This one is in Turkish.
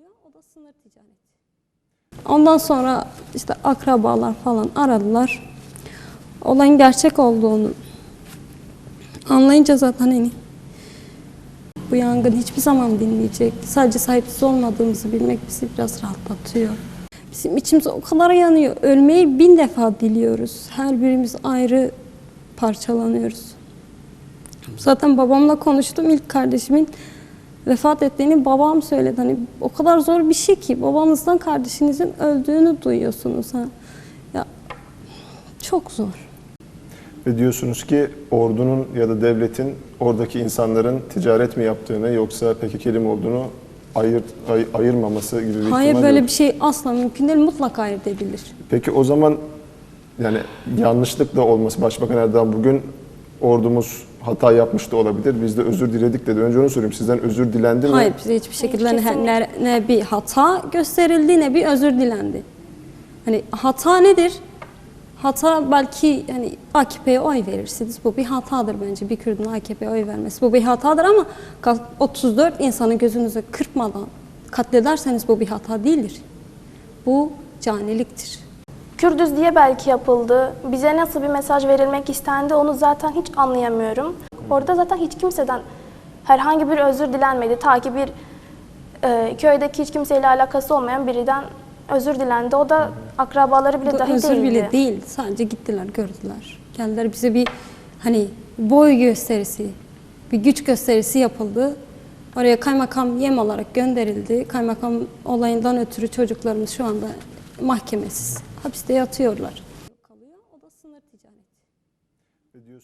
oluyor. O da sınır ticareti. Ondan sonra işte akrabalar falan aradılar. Olayın gerçek olduğunu anlayınca zaten hani bu yangın hiçbir zaman dinmeyecek. Sadece sahipsiz olmadığımızı bilmek bizi biraz rahatlatıyor. Bizim içimiz o kadar yanıyor. Ölmeyi bin defa diliyoruz. Her birimiz ayrı parçalanıyoruz. Zaten babamla konuştum. İlk kardeşimin vefat ettiğini babam söyledi. Hani o kadar zor bir şey ki babanızdan kardeşinizin öldüğünü duyuyorsunuz. Ha. Ya çok zor. Ve diyorsunuz ki ordunun ya da devletin oradaki insanların ticaret mi yaptığını yoksa PKK'li mi olduğunu ayır, ay- ayırmaması gibi bir Hayır böyle yok. bir şey asla mümkün değil. Mutlaka ayırt edilir. Peki o zaman yani yanlışlık da olması Başbakan Erdoğan bugün ordumuz hata yapmış da olabilir. Biz de özür diledik dedi. Önce onu sorayım. Sizden özür dilendi mi? Hayır bize hiçbir şekilde ne, kesinlikle. ne, ne bir hata gösterildi ne bir özür dilendi. Hani hata nedir? Hata belki hani AKP'ye oy verirsiniz. Bu bir hatadır bence. Bir Kürt'ün AKP'ye oy vermesi. Bu bir hatadır ama kal- 34 insanı gözünüze kırpmadan katlederseniz bu bir hata değildir. Bu caniliktir. Kürdüz diye belki yapıldı. Bize nasıl bir mesaj verilmek istendi onu zaten hiç anlayamıyorum. Orada zaten hiç kimseden herhangi bir özür dilenmedi. Ta ki bir e, köydeki hiç kimseyle alakası olmayan birinden özür dilendi. O da akrabaları bile Bu dahi özür değildi. bile değil. Sadece gittiler, gördüler. Geldiler bize bir hani boy gösterisi, bir güç gösterisi yapıldı. Oraya kaymakam yem olarak gönderildi. Kaymakam olayından ötürü çocuklarımız şu anda mahkemesiz hapiste yatıyorlar. Kalıyor, o da sınır ticareti.